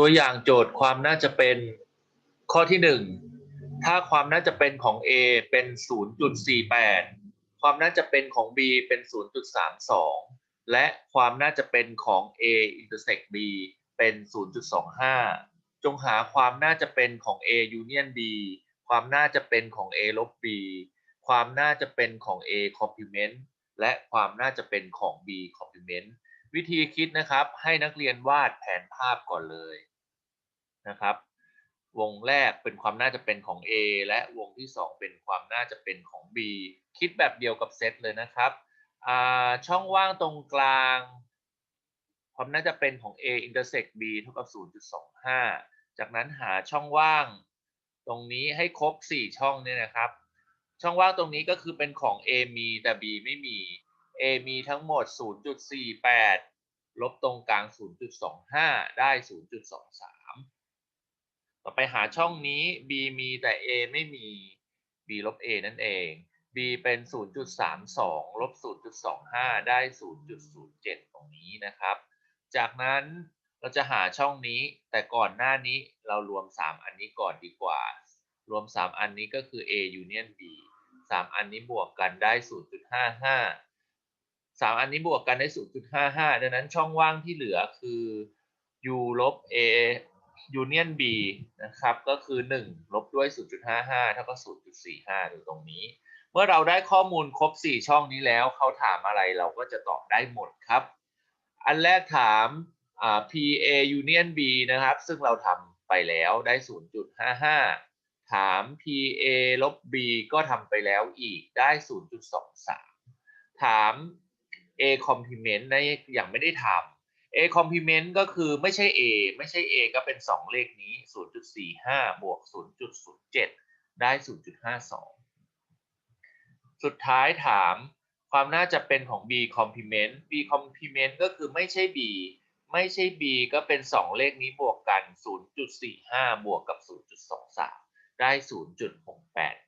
ตัวอย่างโจทย์ความน่าจะเป็นข้อที่หนึ่งถ้าความน่าจะเป็นของ A เป็น 0.48 ความน่าจะเป็นของ B เป็น 0.32 และความน่าจะเป็นของ A intersect B เป็น 0.25 จงหาความน่าจะเป็นของ A union B ความน่าจะเป็นของ A ลบ B ความน่าจะเป็นของ A complement และความน่าจะเป็นของ B complement วิธีคิดนะครับ ให้นักเรียนวาดแผนภาพก่อนเลยนะครับ วงแรกเป็นความน่าจะเป็นของ A และวงที่ 2 เป็นความน่าจะเป็นของ B คิดแบบเดียวกับเซตเลยนะครับอ่าช่องว่างตรงกลาง ความน่าจะเป็นของ A intersect B เท่ากับ 0.25 จากนั้นหาช่องว่างตรงนี้ให้ครบ 4 ช่องเนี่ยนะครับ ช่องว่างตรงนี้ก็คือเป็นของ A มีแต่ B ไม่มี A มีทั้งหมด 0.48 ลบตรงกลาง 0.25 ได้ 0.23 ต่อไปหาช่องนี้ B มีแต่ A ไม่มี B ลบ A นั่นเอง B เป็น 0.32 ลบ 0.25 ได้ 0.07 ตรงนี้นะครับ จากนั้นเราจะหาช่องนี้ แต่ก่อนหน้านี้เรารวม 3 อันนี้ก่อนดีกว่า รวม 3 อันนี้ก็คือ A union B 3 อันนี้บวกกันได้ 0.55 3อันนี้บวกกันได้0.55ดังนั้นช่องว่างที่เหลือคือ U ลบ A union B นะครับ ก็คือ1ลบด้วย0.55เท่ากับ0.45อยู่ตรงนี้ เมื่อเราได้ข้อมูลครบ4ช่องนี้แล้วเขาถามอะไรเราก็จะตอบได้หมดครับ อันแรกถาม PA union B นะครับ ซึ่งเราทำไปแล้วได้ 0.55 ถาม PA ลบ B ก็ทำไปแล้วอีกได้ 0.23 ถาม A complement นะยังไม่ได้ทำ A complement ก็คือไม่ใช่ A ไม่ใช่ A ก็เป็น 2 เลขนี้ 0.45 บวก 0.07 ได้ 0.52 สุดท้ายถามความน่าจะเป็นของ B complement B complement ก็คือไม่ใช่ B ไม่ใช่ B ก็เป็น 2 เลขนี้บวกกัน 0.45 บวกกับ 0.23 ได้ 0.68